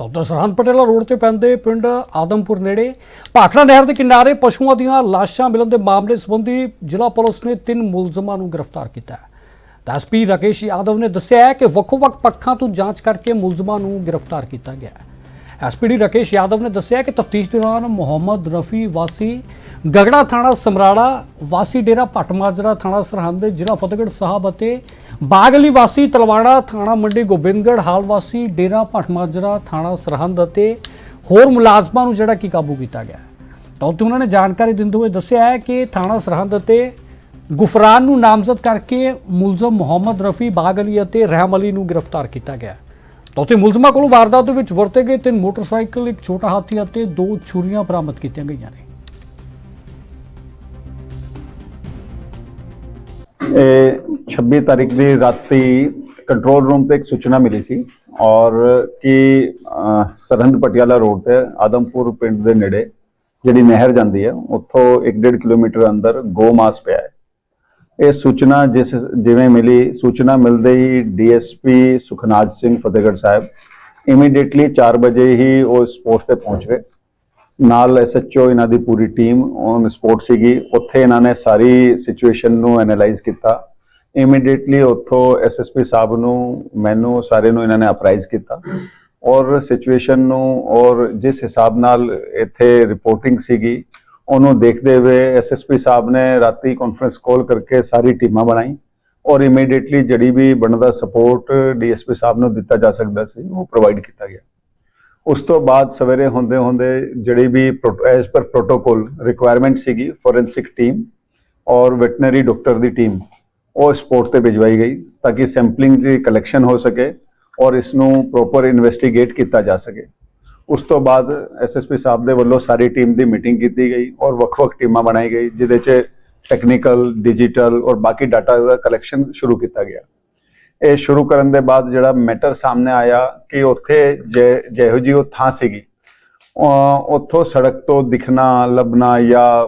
ਤਾਂ ਉੱਧਰ ਸਰਹੰਦ ਪਟੇਲਾ ਰੋਡ ਤੇ ਪੈਂਦੇ ਪਿੰਡ ਆਦਮਪੁਰ ਨੇੜੇ। ਭਾਖੜਾ ਨਹਿਰ ਦੇ ਕਿਨਾਰੇ ਪਸ਼ੂਆਂ ਦੀਆਂ ਲਾਸ਼ਾਂ ਮਿਲਣ ਦੇ ਮਾਮਲੇ ਸੰਬੰਧੀ ਜ਼ਿਲ੍ਹਾ ਪੁਲਿਸ ਨੇ ਤਿੰਨ ਮੁਲਜ਼ਮਾਂ ਨੂੰ ਗ੍ਰਿਫਤਾਰ ਕੀਤਾ ਹੈ। ਤਾਂ ਐਸਪੀ ਰਾਕੇਸ਼ ਯਾਦਵ ਨੇ ਦੱਸਿਆ ਹੈ ਕਿ ਵੱਖੋ-ਵੱਖ ਪੱਖਾਂ ਤੋਂ ਜਾਂਚ ਕਰਕੇ ਮੁਲਜ਼ਮਾਂ ਨੂੰ ਗ੍ਰਿਫਤਾਰ ਕੀਤਾ ਗਿਆ ਹੈ। ਐਸਪੀਡੀ ਰਾਕੇਸ਼ ਯਾਦਵ ਨੇ ਦੱਸਿਆ ਕਿ ਤਫਤੀਸ਼ ਦੌਰਾਨ ਮੁਹੰਮਦ ਰਫੀ ਵਾਸੀ, ਗਗੜਾ ਥਾਣਾ ਸਮਰਾੜਾ ਵਾਸੀ ਡੇਰਾ ਭੱਟਮਾਜਰਾ ਥਾਣਾ ਸਰਹੰਦ, ਜ਼ਿਲ੍ਹਾ ਫਤਿਹਗੜ੍ਹ ਸਾਹਿਬ ਅਤੇ ਬਾਗਲੀ ਵਾਸੀ ਤਲਵਾੜਾ ਥਾਣਾ ਮੰਡੀ ਗੋਬਿੰਦਗੜ੍ਹ, ਹਾਲ ਵਾਸੀ ਡੇਰਾ ਭੱਟਮਾਜਰਾ ਥਾਣਾ ਸਰਹੰਦ ਅਤੇ ਹੋਰ ਮੁਲਾਜ਼ਮਾਂ ਨੂੰ ਜਿਹੜਾ ਕਿ ਕਾਬੂ ਕੀਤਾ ਗਿਆ। ਤਾਂ ਉੱਥੇ ਉਹਨਾਂ ਨੇ ਜਾਣਕਾਰੀ ਦਿੰਦੇ ਹੋਏ ਦੱਸਿਆ ਹੈ ਕਿ ਥਾਣਾ ਸਰਹੰਦ ਅਤੇ ਗੁਫਰਾਨ ਨੂੰ ਨਾਮਜ਼ਦ ਕਰਕੇ ਮੁਲਜ਼ਮ ਮੁਹੰਮਦ ਰਫੀ ਬਾਗ ਅਲੀ ਅਤੇ ਰਹਿਮ ਅਲੀ ਨੂੰ ਗ੍ਰਿਫਤਾਰ ਕੀਤਾ ਗਿਆ। ਤਾਂ ਉੱਥੇ ਮੁਲਜ਼ਮਾਂ ਕੋਲੋਂ ਵਾਰਦਾਤ ਦੇ ਵਿੱਚ ਵਰਤੇ ਗਏ ਤਿੰਨ ਮੋਟਰਸਾਈਕਲ, ਇੱਕ ਛੋਟਾ ਹਾਥੀ ਅਤੇ ਦੋ ਛੁਰੀਆਂ ਬਰਾਮਦ ਕੀਤੀਆਂ ਗਈਆਂ ਨੇ। ਇਹ 26 ਤਾਰੀਖ ਦੀ ਰਾਤੀ ਕੰਟਰੋਲ ਰੂਮ ਤੇ ਇੱਕ ਸੂਚਨਾ ਮਿਲੀ ਸੀ ਔਰ ਕਿ ਅਹ, ਸਰਹੰਦ ਪਟਿਆਲਾ ਰੋਡ ਤੇ ਆਦਮਪੁਰ ਪਿੰਡ ਦੇ ਨੇੜੇ ਜਿਹੜੀ ਨਹਿਰ ਜਾਂਦੀ ਹੈ ਉੱਥੋਂ 1.5 ਕਿਲੋਮੀਟਰ ਅੰਦਰ ਗੋਮਾਸ ਪਿਆ ਹੈ। ਇਹ ਸੂਚਨਾ ਜਿਸ ਜਿਵੇਂ ਮਿਲੀ ਸੂਚਨਾ ਮਿਲਦੇ ਹੀ ਡੀਐਸਪੀ ਸੁਖਨਾਜ ਸਿੰਘ ਫਤਿਹਗੜ੍ਹ ਸਾਹਿਬ ਇਮੀਡੀਏਟਲੀ 4 ਵਜੇ ਹੀ ਉਹ ਸਪੋਰਟ ਤੇ ਪਹੁੰਚ ਗਏ। ਨਾਲ ਐਸਐਚਓ ਇਹਨਾਂ ਦੀ ਪੂਰੀ ਟੀਮ ਔਨ ਸਪੋਰਟ ਸੀਗੀ। ਉੱਥੇ ਇਹਨਾਂ ਨੇ ਸਾਰੀ ਸਿਚੁਏਸ਼ਨ ਨੂੰ ਐਨਾਲਾਈਜ਼ ਕੀਤਾ। ਇਮੀਡੀਏਟਲੀ ਉੱਥੋਂ ਐਸਐਸਪੀ ਸਾਹਿਬ ਨੂੰ, ਮੈਨੂੰ ਸਾਰੇ ਨੂੰ ਇਹਨਾਂ ਨੇ ਅਪਰਾਈਜ਼ ਕੀਤਾ। ਔਰ ਸਿਚੁਏਸ਼ਨ ਨੂੰ, ਔਰ ਜਿਸ ਹਿਸਾਬ ਨਾਲ ਇੱਥੇ ਰਿਪੋਰਟਿੰਗ ਸੀਗੀ, ਉਹਨੂੰ ਦੇਖਦੇ ਹੋਏ ਐਸਐਸਪੀ ਸਾਹਿਬ ਨੇ ਰਾਤੀ ਕਾਨਫਰੰਸ ਕਾਲ ਕਰਕੇ ਸਾਰੀ ਟੀਮਾਂ ਬਣਾਈ। ਔਰ ਇਮੀਡੀਏਟਲੀ ਜਿਹੜੀ ਵੀ ਬਣਦਾ ਸਪੋਰਟ ਡੀਐਸਪੀ ਸਾਹਿਬ ਨੂੰ ਦਿੱਤਾ ਜਾ ਸਕਦਾ ਸੀ, ਉਹ ਪ੍ਰੋਵਾਈਡ ਕੀਤਾ ਗਿਆ। ਉਸ ਤੋਂ ਬਾਅਦ ਸਵੇਰੇ ਹੁੰਦੇ ਹੁੰਦੇ ਜਿਹੜੀ ਵੀ ਐਸ ਪਰ ਪ੍ਰੋਟੋਕੋਲ ਰਿਕੁਆਇਰਮੈਂਟ ਸੀਗੀ ਫੋਰੈਂਸਿਕ ਟੀਮ ਔਰ ਵੈਟਨਰੀ ਡਾਕਟਰ ਦੀ ਟੀਮ ਉਹ ਸਪੋਰਟ ਤੇ ਭਿਜਵਾਈ ਗਈ ਤਾਂ ਕਿ ਸੈਂਪਲਿੰਗ ਦੀ ਕਲੈਕਸ਼ਨ ਹੋ ਸਕੇ ਔਰ ਇਸ ਨੂੰ ਪ੍ਰੋਪਰ ਇਨਵੈਸਟੀਗੇਟ ਕੀਤਾ ਜਾ ਸਕੇ। ਉਸ ਤੋਂ ਬਾਅਦ ਐਸਐਸਪੀ ਸਾਹਿਬ ਦੇ ਵੱਲੋਂ ਸਾਰੀ ਟੀਮ ਦੀ ਮੀਟਿੰਗ ਕੀਤੀ ਗਈ ਔਰ ਵੱਖ-ਵੱਖ ਟੀਮਾਂ ਬਣਾਈ ਗਈ, ਜਿਹਦੇ 'ਚ ਟੈਕਨੀਕਲ ਡਿਜੀਟਲ ਔਰ ਬਾਕੀ ਡਾਟਾ ਦਾ ਕਲੈਕਸ਼ਨ ਸ਼ੁਰੂ ਕੀਤਾ ਗਿਆ। ਇਹ ਸ਼ੁਰੂ ਕਰਨ ਦੇ ਬਾਅਦ ਜਿਹੜਾ ਮੈਟਰ ਸਾਹਮਣੇ ਆਇਆ ਕਿ ਉੱਥੇ ਜੇ- ਜਿਹੋ ਜੀ ਉਹ ਥਾਂ ਸੀਗੀ ਉੱਥੋਂ ਸੜਕ ਤੋਂ ਦਿਖਣਾ, ਲੱਭਣਾ ਜਾਂ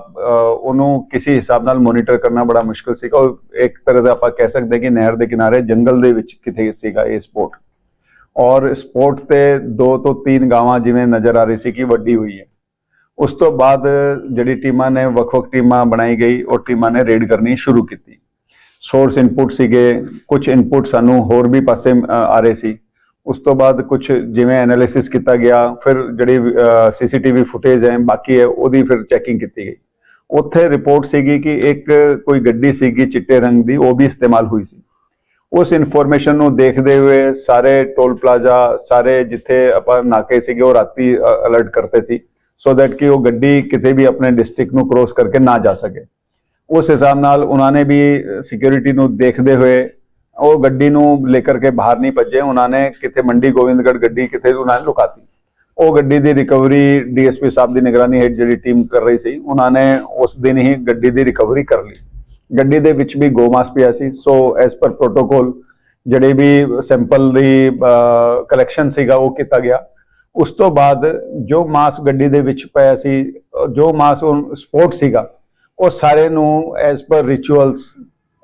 ਉਹਨੂੰ ਕਿਸੇ ਹਿਸਾਬ ਨਾਲ ਮੋਨੀਟਰ ਕਰਨਾ ਬੜਾ ਮੁਸ਼ਕਲ ਸੀਗਾ। ਉਹ ਇੱਕ ਤਰ੍ਹਾਂ ਦਾ ਆਪਾਂ ਕਹਿ ਸਕਦੇ ਕਿ ਨਹਿਰ ਦੇ ਕਿਨਾਰੇ, ਜੰਗਲ ਦੇ ਵਿੱਚ ਕਿਤੇ ਸੀਗਾ ਇਹ ਸਪੋਰਟ ਔਰ ਸਪੋਰਟ ਤੇ ਦੋ ਤੋਂ ਤਿੰਨ ਗਾਵਾਂ ਜਿਵੇਂ ਨਜ਼ਰ ਆ ਰਹੀ ਸੀ ਕਿ ਵੱਡੀ ਹੋਈ ਹੈ। ਉਸ ਤੋਂ ਬਾਅਦ ਜਿਹੜੀ ਟੀਮਾਂ ਨੇ, ਵੱਖ-ਵੱਖ ਟੀਮਾਂ ਬਣਾਈ ਗਈ, ਉਹ ਟੀਮਾਂ ਨੇ ਰੇਡ ਕਰਨੀ ਸ਼ੁਰੂ ਕੀਤੀ। ਸੋਰਸ ਇਨਪੁਟ ਸੀਗੇ ਕੁਝ ਇਨਪੁਟ ਸਾਨੂੰ ਹੋਰ ਵੀ ਪਾਸੇ ਆ ਰਹੇ ਸੀ। ਉਸ ਤੋਂ ਬਾਅਦ ਕੁਝ ਜਿਵੇਂ ਐਨਾਲਿਸਿਸ ਕੀਤਾ ਗਿਆ, ਫਿਰ ਜਿਹੜੀ ਸੀਸੀਟੀਵੀ ਫੁਟੇਜ ਹੈ, ਬਾਕੀ ਹੈ, ਉਹਦੀ ਫਿਰ ਚੈਕਿੰਗ ਕੀਤੀ ਗਈ। ਉੱਥੇ ਰਿਪੋਰਟ ਸੀਗੀ ਕਿ ਇੱਕ ਕੋਈ ਗੱਡੀ ਸੀਗੀ ਚਿੱਟੇ ਰੰਗ ਦੀ, ਉਹ ਵੀ ਇਸਤੇਮਾਲ ਹੋਈ ਸੀ। ਉਸ ਇਨਫੋਰਮੇਸ਼ਨ ਨੂੰ ਦੇਖਦੇ ਹੋਏ ਸਾਰੇ ਟੋਲ ਪਲਾਜ਼ਾ ਸਾਰੇ ਜਿੱਥੇ ਆਪਾਂ ਨਾਕੇ ਸੀਗੇ, ਉਹ ਰਾਤੀ ਅਲਰਟ ਕਰਤੇ ਸੀ ਸੋ ਦੈਟ ਕਿ ਉਹ ਗੱਡੀ ਕਿਤੇ ਵੀ ਆਪਣੇ ਡਿਸਟ੍ਰਿਕਟ ਨੂੰ ਕ੍ਰੋਸ ਕਰਕੇ ਨਾ ਜਾ ਸਕੇ। ਉਸ ਹਿਸਾਬ ਨਾਲ ਉਹਨਾਂ ਨੇ ਵੀ ਸਿਕਿਉਰਿਟੀ ਨੂੰ ਦੇਖਦੇ ਹੋਏ ਉਹ ਗੱਡੀ ਨੂੰ ਲੈ ਕਰਕੇ ਬਾਹਰ ਨਹੀਂ ਭੱਜੇ, ਉਹਨਾਂ ਨੇ ਕਿਤੇ ਮੰਡੀ ਗੋਬਿੰਦਗੜ੍ਹ ਗੱਡੀ ਕਿਤੇ ਉਹਨਾਂ ਨੇ ਲੁਕਾਤੀ। ਉਹ ਗੱਡੀ ਦੀ ਰਿਕਵਰੀ ਡੀਐਸਪੀ ਸਾਹਿਬ ਦੀ ਨਿਗਰਾਨੀ ਹੇਠ ਜਿਹੜੀ ਟੀਮ ਕਰ ਰਹੀ ਸੀ, ਉਹਨਾਂ ਨੇ ਉਸ ਦਿਨ ਹੀ ਗੱਡੀ ਦੀ ਰਿਕਵਰੀ ਕਰ ਲਈ। ਗੱਡੀ ਦੇ ਵਿੱਚ ਵੀ ਗੋਮਾਸ ਪਿਆ ਸੀ, ਸੋ ਐਸ ਪਰ ਪ੍ਰੋਟੋਕੋਲ ਜਿਹੜੇ ਵੀ ਸੈਂਪਲ ਦੀ ਕਲੈਕਸ਼ਨ ਸੀਗਾ ਉਹ ਕੀਤਾ ਗਿਆ। ਉਸ ਤੋਂ ਬਾਅਦ ਜੋ ਮਾਸ ਗੱਡੀ ਦੇ ਵਿੱਚ ਪਿਆ ਸੀ, ਜੋ ਮਾਸ ਉਹ ਸਪੋਰਟ ਸੀਗਾ, ਉਹ ਸਾਰੇ ਨੂੰ as per rituals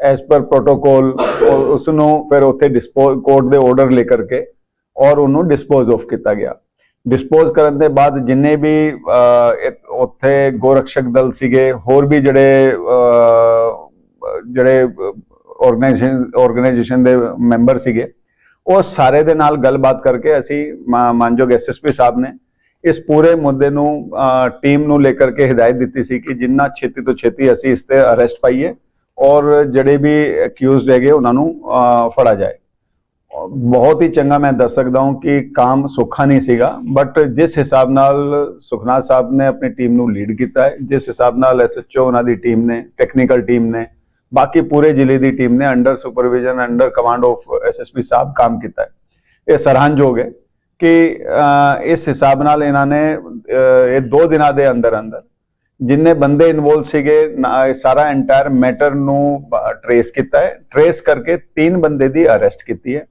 S per protocol ਉਸ ਨੂੰ ਫਿਰ ਉੱਥੇ ਡਿਸਪੋਜ਼ ਕੋਰਟ ਦੇ ਆਰਡਰ ਲੈ ਕਰਕੇ ਔਰ ਉਹਨੂੰ ਡਿਸਪੋਜ਼ ਆਫ ਕੀਤਾ ਗਿਆ। ਡਿਸਪੋਜ਼ ਕਰਨ ਦੇ ਬਾਅਦ ਜਿੰਨੇ ਵੀ ਅਹ, ਇਹ- ਉੱਥੇ ਗੋਰਖਸ਼ਕ ਦਲ ਸੀਗੇ ਹੋਰ ਵੀ ਜਿਹੜੇ ਜਿਹੜੇ ਆਰਗੇਨਾਈਜੇਸ਼ਨ ਆਰਗੇਨਾਈਜੇਸ਼ਨ ਦੇ ਮੈਂਬਰ ਸੀਗੇ ਉਹ ਸਾਰੇ ਦੇ ਨਾਲ ਗੱਲਬਾਤ ਕਰਕੇ ਅਸੀਂ ਮਾ- ਮਾਨਯੋਗ ਐਸਐਸਪੀ ਸਾਹਿਬ ਨੇ ਇਸ ਪੂਰੇ ਮੁੱਦੇ ਨੂੰ ਟੀਮ ਨੂੰ ਲੈ ਕਰਕੇ ਹਦਾਇਤ ਦਿੱਤੀ ਸੀ ਕਿ ਜਿੰਨਾ ਛੇਤੀ ਤੋਂ ਛੇਤੀ ਅਸੀਂ ਇਸ ਤੇ ਅਰੈਸਟ ਪਾਈਏ ਔਰ ਜਿਹੜੇ ਵੀ ਅਕਿਊਜ਼ਡ ਹੈਗੇ ਉਹਨਾਂ ਨੂੰ ਅਹ, ਫੜਾ ਜਾਏ। ਬਹੁਤ ਹੀ ਚੰਗਾ ਮੈਂ ਦੱਸ ਸਕਦਾ ਹਾਂ ਕਿ ਕੰਮ ਸੌਖਾ ਨਹੀਂ ਸੀਗਾ ਬਟ ਜਿਸ ਹਿਸਾਬ ਨਾਲ ਸੁਖਨਾ ਸਾਹਿਬ ਨੇ ਆਪਣੀ ਟੀਮ ਨੂੰ ਲੀਡ ਕੀਤਾ ਹੈ ਜਿਸ ਹਿਸਾਬ ਨਾਲ ਐਸਐਚਓ ਉਹਨਾਂ ਦੀ ਟੀਮ ਨੇ ਟੈਕਨੀਕਲ ਟੀਮ ਨੇ ਬਾਕੀ ਪੂਰੇ ਜ਼ਿਲ੍ਹੇ ਦੀ ਟੀਮ ਨੇ under supervision under command of SSP ਸਾਹਿਬ ਕੰਮ ਕੀਤਾ ਹੈ। ਇਹ ਸਰਹੰਜੋਗ ਹੈ ਕਿ ਇਸ ਹਿਸਾਬ ਨਾਲ ਇਹਨਾਂ ਨੇ ਇਹ ਦੋ ਦਿਨਾਂ ਦੇ ਅੰਦਰ ਅੰਦਰ ਜਿੰਨੇ ਬੰਦੇ ਇਨਵੋਲ ਸੀਗੇ, ਨਾ- ਇਹ ਸਾਰਾ ਐਂਟਾਇਰ ਮੈਟਰ ਨੂੰ ਟਰੇਸ ਕੀਤਾ ਹੈ। ਟਰੇਸ ਕਰਕੇ ਤਿੰਨ ਬੰਦੇ ਦੀ ਅਰੈਸਟ ਕੀਤੀ ਹੈ।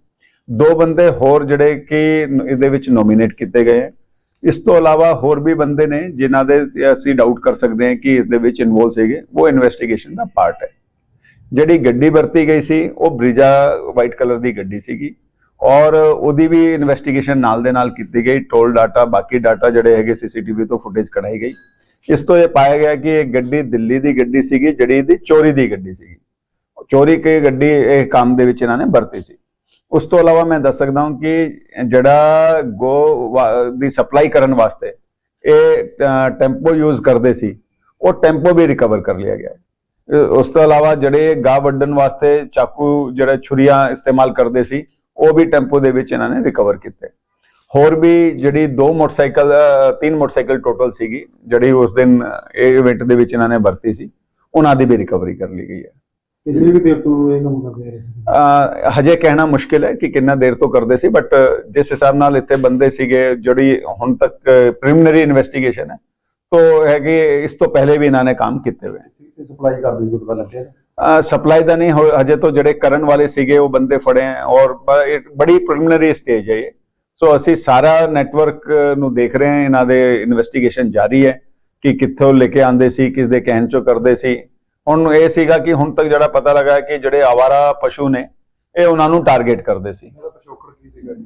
ਦੋ ਬੰਦੇ ਹੋਰ ਜਿਹੜੇ ਕਿ ਇਹਦੇ ਵਿੱਚ ਨੋਮੀਨੇਟ ਕੀਤੇ ਗਏ ਹੈ। ਇਸ ਤੋਂ ਇਲਾਵਾ ਹੋਰ ਵੀ ਬੰਦੇ ਨੇ ਜਿਨ੍ਹਾਂ ਦੇ ਅਸੀਂ ਡਾਊਟ ਕਰ ਸਕਦੇ ਹਾਂ ਕਿ ਇਸ ਦੇ ਵਿੱਚ ਇਨਵੋਲ ਸੀਗੇ, ਉਹ ਇਨਵੈਸਟੀਗੇਸ਼ਨ ਦਾ ਪਾਰਟ ਹੈ। ਜਿਹੜੀ ਗੱਡੀ ਵਰਤੀ ਗਈ ਸੀ, ਉਹ ਬ੍ਰਿਜਾ ਵਾਈਟ ਕਲਰ ਦੀ ਗੱਡੀ ਸੀਗੀ ਔਰ ਉਹਦੀ ਵੀ ਇਨਵੈਸਟੀਗੇਸ਼ਨ ਨਾਲ ਦੇ ਨਾਲ ਕੀਤੀ ਗਈ। ਟੋਲ ਡਾਟਾ ਬਾਕੀ ਡਾਟਾ ਜਿਹੜੇ ਹੈਗੇ ਸੀਸੀਟੀਵੀ ਤੋਂ ਫੁਟੇਜ ਕਢਾਈ ਗਈ। ਇਸ ਤੋਂ ਇਹ ਪਾਇਆ ਗਿਆ ਕਿ ਇਹ ਗੱਡੀ ਦਿੱਲੀ ਦੀ ਗੱਡੀ ਸੀਗੀ, ਜਿਹੜੀ ਇਹਦੀ ਚੋਰੀ ਦੀ ਗੱਡੀ ਸੀਗੀ। ਚੋਰੀ ਕੀ ਗੱਡੀ ਇਹ ਕੰਮ ਦੇ ਵਿੱਚ ਇਹਨਾਂ ਨੇ ਵਰਤੀ ਸੀ। ਉਸ ਤੋਂ ਇਲਾਵਾ ਮੈਂ ਦੱਸ ਸਕਦਾ ਹਾਂ ਕਿ ਜਿਹੜਾ ਗੋ ਵਾ- ਦੀ ਸਪਲਾਈ ਕਰਨ ਵਾਸਤੇ ਇਹ ਟੈਂਪੋ ਯੂਜ਼ ਕਰਦੇ ਸੀ, ਉਹ ਟੈਂਪੋ ਵੀ ਰਿਕਵਰ ਕਰ ਲਿਆ ਗਿਆ। ਉਸ ਤੋਂ ਇਲਾਵਾ ਜਿਹੜੇ ਗਾਹ ਵੱਢਣ ਵਾਸਤੇ ਚਾਕੂ ਜਿਹੜੇ ਛੁਰੀਆਂ ਇਸਤੇਮਾਲ ਕਰਦੇ ਸੀ, ਉਹ ਵੀ ਟੈਂਪੋ ਦੇ ਵਿੱਚ ਇਹਨਾਂ ਨੇ ਰਿਕਵਰ ਕੀਤੇ। ਹੋਰ ਵੀ ਜਿਹੜੀ ਦੋ ਮੋਟਰਸਾਈਕਲ ਤਿੰਨ ਮੋਟਰਸਾਈਕਲ ਟੋਟਲ ਸੀਗੀ ਜਿਹੜੀ ਉਸ ਦਿਨ ਇਹ ਇਵੈਂਟ ਦੇ ਵਿੱਚ ਇਹਨਾਂ ਨੇ ਵਰਤੀ ਸੀ ਉਹਨਾਂ ਦੀ ਵੀ ਰਿਕਵਰੀ ਕਰ ਲਈ ਗਈ ਹੈ। ਪਿਛਲੀ ਵੀ ਦੇਰ ਤੋਂ ਇਹ ਕੰਮ ਕਰਦੇ ਰਹੇ ਸੀ। ਹਜੇ ਕਹਿਣਾ ਮੁਸ਼ਕਿਲ ਹੈ ਕਿ ਕਿੰਨਾ ਦੇਰ ਤੋਂ ਕਰਦੇ ਸੀ ਬਟ ਜਿਸ ਹਿਸਾਬ ਨਾਲ ਇੱਥੇ ਬੰਦੇ ਸੀਗੇ ਜਿਹੜੀ ਹੁਣ ਤੱਕ ਪ੍ਰੀਲਿਮਿਨਰੀ ਇਨਵੈਸਟੀਗੇਸ਼ਨ ਹੈ ਤੋ ਹੈ ਕਿ ਇਸ ਤੋਂ ਪਹਿਲੇ ਵੀ ਇਹਨਾਂ ਨੇ ਕੰਮ ਕੀਤੇ ਹੋਏ। ਤੇ ਸਪਲਾਈ ਕਰਦੇ ਸੀ ਪਤਾ ਲੱਗਿਆ ਸਪਲਾਈ ਦਾ ਨਹੀਂ ਹਜੇ ਤੋਂ ਜਿਹੜੇ ਕਰਨ ਵਾਲੇ ਸੀਗੇ ਉਹ ਬੰਦੇ ਫੜੇ ਔਰ ਬੜੀ ਪ੍ਰੀਲਿਮਿਨਰੀ ਸਟੇਜ ਹੈ ਇਹ। ਸੋ ਅਸੀਂ ਸਾਰਾ ਨੈਟਵਰਕ ਨੂੰ ਦੇਖ ਰਹੇ ਹਾਂ ਇਹਨਾਂ ਦੇ ਇਨਵੈਸਟੀਗੇਸ਼ਨ ਜਾਰੀ ਹੈ ਕਿ ਕਿੱਥੋਂ ਲੈ ਕੇ ਆਂਦੇ ਸੀ ਕਿਸ ਦੇ ਕਹਿਣ ਚੋਂ ਕਰਦੇ ਸੀ। ਹੁਣ ਇਹ ਸੀਗਾ ਕਿ ਹੁਣ ਤੱਕ ਜਿਹੜਾ ਪਤਾ ਲੱਗਾ ਕਿ ਜਿਹੜੇ ਆਵਾਰਾ ਪਸ਼ੂ ਨੇ ਇਹ ਉਹਨਾਂ ਨੂੰ ਟਾਰਗੇਟ ਕਰਦੇ ਸੀ। ਪਿਛੋਕੜ ਕੀ ਸੀਗਾ ਜੀ?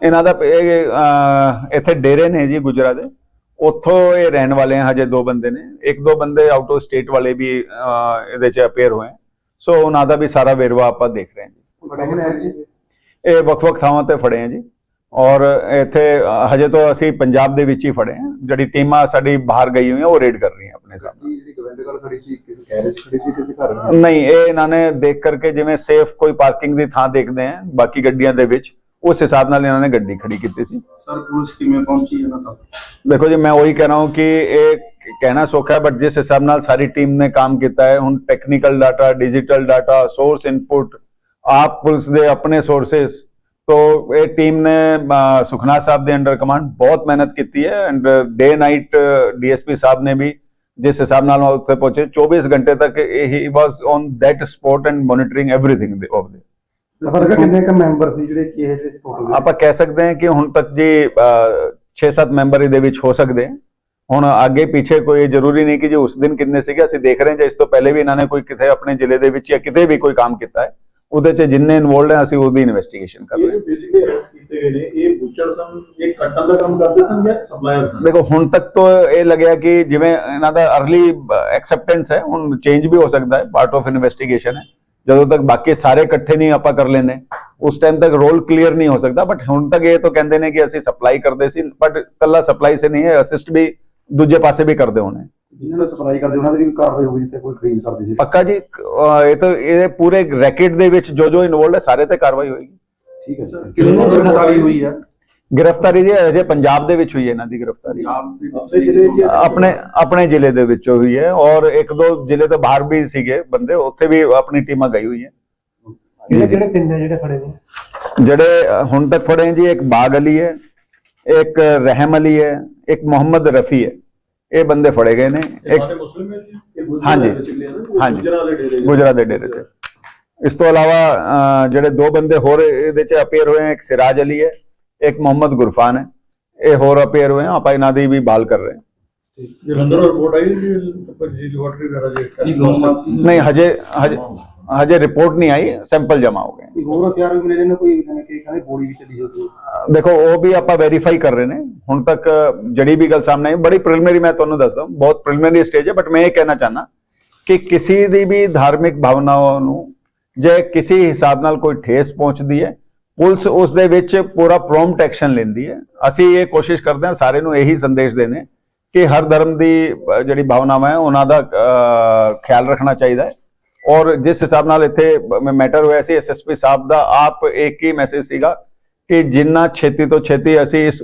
ਇਹਨਾਂ ਦਾ ਇਹ ਇੱਥੇ ਡੇਰੇ ਨੇ ਜੀ ਗੁਜਰਾ ਦੇ। ਉੱਥੋਂ ਇਹ ਰਹਿਣ ਵਾਲੇ ਹਨ ਹਜੇ ਦੋ ਬੰਦੇ ਨੇ। ਇੱਕ ਦੋ ਬੰਦੇ ਆਊਟ ਆਫ ਸਟੇਟ ਵਾਲੇ ਵੀ ਇਹਦੇ ਚ ਅਪੀਅਰ ਹੋਏ। ਸੋ ਉਹਨਾਂ ਦਾ ਵੀ ਸਾਰਾ ਵੇਰਵਾ ਆਪਾਂ ਦੇਖ ਰਹੇ ਹੈ ਜੀ? ਇਹ ਵੱਖ-ਵੱਖ ਥਾਵਾਂ ਤੇ ਫੜੇ ਆ ਜੀ। ਔਰ ਇੱਥੇ ਹਜੇ ਤੋਂ ਅਸੀਂ ਪੰਜਾਬ ਦੇ ਵਿੱਚ ਹੀ ਫੜੇ ਆ ਜਿਹੜੀ ਟੀਮਾਂ ਸਾਡੀ ਬਾਹਰ ਗਈ ਹੋਈਆਂ ਉਹ ਰੇਡ ਕਰ ਰਹੀਆਂ ਆਪਣੇ ਸਾਹਮਣੇ ਜਿਹੜੀ ਗੋਬਿੰਦਗੜ੍ਹ ਖੜੀ ਸੀ ਕਿਸੇ ਗੈਰੇਜ ਖੜੀ ਸੀ ਕਿਸੇ ਘਰ ਨਹੀਂ ਇਹ ਇਹਨਾਂ ਨੇ ਦੇਖ ਕਰਕੇ ਜਿਵੇਂ ਸੇਫ ਕੋਈ ਪਾਰਕਿੰਗ ਦੀ ਥਾਂ ਦੇਖਦੇ ਆ ਬਾਕੀ ਗੱਡੀਆਂ ਦੇ ਵਿੱਚ ਉਸ ਹਿਸਾਬ ਨਾਲ ਇਹਨਾਂ ਨੇ ਗੱਡੀ ਖੜੀ ਕੀਤੀ ਸੀ। ਸਰ ਪੁਲਿਸ ਕਿਵੇਂ ਪਹੁੰਚੀ ਇਹਨਾਂ ਤੱਕ? ਦੇਖੋ ਜੀ ਮੈਂ ਉਹੀ ਕਹਿ ਰਹਾ ਹੂੰ ਕਿ ਇਹ ਕਹਿਣਾ ਸੌਖਾ ਹੈ ਬਟ ਜਿਸ ਹਿਸਾਬ ਨਾਲ ਸਾਰੀ ਟੀਮ ਨੇ ਕੰਮ ਕੀਤਾ ਹੈ ਹੁਣ technical data digital data source input ਆਪ ਪੁਲਿਸ ਦੇ ਆਪਣੇ ਸੋਰਸਸ तो ਇਹ ਟੀਮ ਨੇ ਅ, ਸੁਖਨਾ ਸਾਹਿਬ ਦੇ ਅੰਡਰ ਕਮਾਂਡ ਬਹੁਤ ਮਿਹਨਤ ਕੀਤੀ ਹੈ ਐਂਡ ਡੇ ਨਾਈਟ ਡੀਐਸਪੀ ਸਾਹਿਬ ਨੇ ਵੀ ਜਿਸ ਹਿਸਾਬ ਨਾਲ ਉਹ ਉੱਥੇ ਪਹੁੰਚੇ 24 ਘੰਟੇ ਤੱਕ ਹੀ was on that spot and monitoring everything of ਦੇ ਪਤਾ ਲੱਗਾ ਕਿੰਨੇ ਕ ਮੈਂਬਰ ਸੀ ਜਿਹੜੇ ਕੀ ਇਹ ਜਿਹੜੇ ਸੀ ਟੋਟਲ ਆਪਾਂ ਕਹਿ ਸਕਦੇ ਹਾਂ ਕਿ ਹੁਣ ਤੱਕ ਜੀ 6-7 ਮੈਂਬਰ ਇਹਦੇ ਵਿੱਚ ਹੋ ਸਕਦੇ ਹੈ ਹੁਣ ਅੱਗੇ ਪਿੱਛੇ ਕੋਈ ਜ਼ਰੂਰੀ ਨਹੀਂ ਕਿ ਜੀ ਉਸ ਦਿਨ ਕਿੰਨੇ ਸੀਗੇ ਅਸੀਂ ਦੇਖ ਰਹੇ ਹਾਂ ਜੇ ਇਸ ਤੋਂ ਪਹਿਲੇ ਵੀ ਇਹਨਾਂ ਨੇ ਕੋਈ ਕਿਤੇ ਆਪਣੇ ਜ਼ਿਲ੍ਹੇ ਦੇ ਵਿੱਚ ਜਾਂ ਕਿਤੇ ਵੀ ਕੋਈ ਕੰਮ ਕੀਤਾ ਹੈ ਉਹਦੇ 'ਚ ਜਿੰਨੇ ਇਨਵੋਲਡ ਹੈ ਅਸੀਂ ਉਹਦੀ ਇਨਵੈਸਟੀਗੇਸ਼ਨ ਕਰ ਰਹੇ ਹਾਂ। ਬੇਸਿਕਲੀ ਅਰੈਸਟ ਕੀਤੇ ਗਏ ਨੇ ਇਹ ਬੁੱਚਰ ਸਨ ਇਹ ਕੱਟਣ ਦਾ ਕੰਮ ਕਰਦੇ ਸਨ ਜਾਂ ਸਪਲਾਇਰ ਸਨ? ਦੇਖੋ ਹੁਣ ਤੱਕ ਤਾਂ ਇਹ ਲੱਗਿਆ ਕਿ ਜਿਵੇਂ ਇਹਨਾਂ ਦਾ अर्ਲੀ ਐਕਸੈਪਟੈਂਸ ਹੈ ਹੁਣ ਚੇਂਜ ਵੀ ਹੋ ਸਕਦਾ ਹੈ ਪਾਰਟ ਆਫ ਇਨਵੈਸਟੀਗੇਸ਼ਨ ਹੈ। ਜਦੋਂ ਤੱਕ ਬਾਕੀ ਸਾਰੇ ਇਕੱਠੇ ਨਹੀਂ ਆਪਾਂ ਕਰ ਲੈਂਦੇ ਉਸ ਟਾਈਮ ਤੱਕ ਰੋਲ ਕਲੀਅਰ ਨਹੀਂ ਹੋ ਸਕਦਾ ਬਟ ਹੁਣ ਤੱਕ ਇਹ ਤਾਂ ਕਹਿੰਦੇ ਨੇ ਕਿ ਅਸੀਂ ਸਪਲਾਈ ਕਰਦੇ ਸੀ ਬਟ ਕੱਲਾ ਸਪਲਾਈ ਸੇ ਨਹੀਂ ਹੈ ਅਸਿਸਟ ਵੀ ਦੂਜੇ ਪਾਸੇ ਵੀ ਕਰਦੇ ਹੋਣੇ। ਜਿਹਨਾਂ ਨੇ ਸਪਲਾਈ ਕਰਦੇ ਉਹਨਾਂ ਦੀ ਵੀ ਕਾਰਵਾਈ ਹੋਊਗੀ ਜਿੱਥੇ ਕੋਈ ਖਰੀਦ ਕਰਦੀ ਸੀ। ਪੱਕਾ ਜੀ ਅਹ ਇਹ ਤਾਂ ਇਹ ਪੂਰੇ ਰੈਕੇਟ ਦੇ ਵਿੱਚ ਜੋ ਜੋ ਇਨਵੋਲਡ ਹੈ ਸਾਰੇ ਤੇ ਕਾਰਵਾਈ ਹੋਏਗੀ। ਠੀਕ ਹੈ ਸਰ। ਕਿੰਨੀ ਗ੍ਰਿਫਤਾਰੀ ਹੋਈ ਹੈ? ਗ੍ਰਿਫਤਾਰੀ ਜੀ ਅਜੇ ਪੰਜਾਬ ਦੇ ਵਿੱਚ ਹੋਈ ਹੈ ਇਹਨਾਂ ਦੀ ਗ੍ਰਿਫਤਾਰੀ। ਪੰਜਾਬ ਦੇ ਆਪਣੇ ਜ਼ਿਲ੍ਹੇ 'ਚ ਆਪਣੇ ਆਪਣੇ ਜ਼ਿਲ੍ਹੇ ਦੇ ਵਿੱਚ ਹੋਈ ਹੈ ਔਰ ਇੱਕ ਦੋ ਜ਼ਿਲ੍ਹੇ ਤੋਂ ਬਾਹਰ ਵੀ ਸੀਗੇ ਬੰਦੇ ਉੱਥੇ ਵੀ ਆਪਣੀ ਟੀਮਾਂ ਗਈ ਹੋਈ ਹੈ। ਜਿਹੜੇ ਜਿਹੜੇ ਤਿੰਨ ਨੇ ਜਿਹੜੇ ਖੜੇ ਨੇ? ਜਿਹੜੇ ਅ, ਹੁਣ ਤੱਕ ਫੜੇ ਹੈ ਜੀ ਇੱਕ ਬਾਗ ਅਲੀ ਹੈ ਇੱਕ ਰਹਿਮ ਅਲੀ ਹੈ ਇੱਕ ਮੁਹੰਮਦ ਰਫੀ ਹੈ। ਇਹ ਬੰਦੇ ਫੜੇ ਗਏ ਨੇ। ਇੱਕ ਹਾਂਜੀ। ਹਾਂਜੀ। ਗੁਜਰਾਂ ਦੇ ਡੇਰੇ ਤੇ। ਇਸ ਤੋਂ ਇਲਾਵਾ ਜਿਹੜੇ ਦੋ ਬੰਦੇ ਹੋਰ ਇਹਦੇ ਚ ਅਪੀਅਰ ਹੋਏ ਹੈ ਇੱਕ ਸਿਰਾਜ ਅਲੀ ਹੈ ਇੱਕ ਮੁਹੰਮਦ ਗੁਰਫਾਨ ਹੈ। ਇਹ ਹੋਰ ਅਪੀਅਰ ਹੋਏ ਆਪਾਂ ਇਹਨਾਂ ਦੀ ਵੀ ਬਾਲ ਕਰ ਰਹੇ ਹਾਂ। ਜਲੰਧਰ ਰਿਪੋਰਟ ਆਈ ਜੀ ਲੈਬੋਰਟਰੀ ਵਗੈਰਾ ਜੇ ਨਹੀਂ ਹਜੇ ਹਜੇ ਹਜੇ ਰਿਪੋਰਟ ਨਹੀਂ ਆਈ ਸੈਂਪਲ ਜਮਾ ਹੋ ਗਏ। ਕੋਈ ਹੋਰ ਹਥਿਆਰ ਵੀ ਮਿਲੇ ਜਿਹਨੇ ਕੋਈ ਜਿਵੇਂ ਕਿ ਕਹਿੰਦੇ ਗੋਲੀ ਵੀ ਚੱਲੀ ਹੋਈ ਦੇਖੋ ਉਹ ਵੀ ਆਪਾਂ ਵੈਰੀਫਾਈ ਕਰ ਰਹੇ ਨੇ। ਹੁਣ ਤੱਕ ਜਿਹੜੀ ਵੀ ਗੱਲ ਸਾਹਮਣੇ ਆਈ ਬੜੀ ਪ੍ਰੀਲਿਮਿਨਰੀ ਮੈਂ ਤੁਹਾਨੂੰ ਦੱਸਦਾ ਬਹੁਤ ਪ੍ਰੀਲਿਮਿਨਰੀ ਸਟੇਜ ਹੈ ਬਟ ਮੈਂ ਇਹ ਕਹਿਣਾ ਚਾਹਨਾ ਕਿ ਕਿਸੇ ਦੀ ਵੀ ਧਾਰਮਿਕ ਭਾਵਨਾਵਾਂ ਨੂੰ ਜੇ ਕਿਸੇ ਹਿਸਾਬ ਨਾਲ ਕੋਈ ਠੇਸ ਪਹੁੰਚਦੀ ਹੈ ਪੁਲਿਸ ਉਸ ਦੇ ਵਿੱਚ ਪੂਰਾ ਪ੍ਰੋਮਪਟ ਐਕਸ਼ਨ ਲੈਂਦੀ ਹੈ। ਅਸੀਂ ਇਹ ਕੋਸ਼ਿਸ਼ ਕਰਦੇ ਹਾਂ ਸਾਰੇ ਨੂੰ ਇਹੀ ਸੰਦੇਸ਼ ਦੇਣੇ ਕਿ ਹਰ ਧਰਮ ਦੀ ਜਿਹੜੀ ਭਾਵਨਾਵਾਂ ਹੈ ਉਹਨਾਂ ਦਾ ਖਿਆਲ ਰੱਖਣਾ ਚਾਹੀਦਾ ਹੈ। ਔਰ ਜਿਸ ਹਿਸਾਬ ਨਾਲ ਇੱਥੇ ਮੈਟਰ ਹੋਇਆ ਸੀ ਐਸਐਸਪੀ ਸਾਹਿਬ ਦਾ ਆਪ ਇੱਕ ਹੀ ਮੈਸੇਜ ਸੀਗਾ ਕਿ ਜਿੰਨਾ ਛੇਤੀ ਤੋਂ ਛੇਤੀ ਅਸੀਂ ਇਸ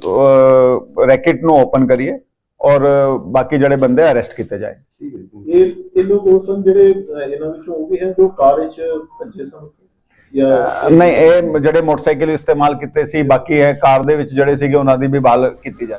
ਰੈਕੇਟ ਨੂੰ ਓਪਨ ਕਰੀਏ ਔਰ ਬਾਕੀ ਜਿਹੜੇ ਬੰਦੇ ਅਰੈਸਟ ਕੀਤੇ ਜਾਏ। ਜੀ। ਇਹ ਇਹ ਉਹ ਸਨ ਜਿਹੜੇ ਇਹਨਾਂ ਵਿੱਚੋਂ ਉਹ ਵੀ ਹੈ ਜੋ ਕਾਰ ਵਿੱਚ ਭੱਜੇ ਸਨ? ਜਾਂ ਨਹੀਂ ਇਹ ਜਿਹੜੇ ਮੋਟਰਸਾਈਕਲ ਇਸਤੇਮਾਲ ਕੀਤੇ ਸੀ ਬਾਕੀ ਹੈ ਕਾਰ ਦੇ ਵਿੱਚ ਜਿਹੜੇ ਸੀਗੇ ਉਹਨਾਂ ਦੀ ਵੀ ਬਾਲ ਕੀਤੀ ਜਾਏ।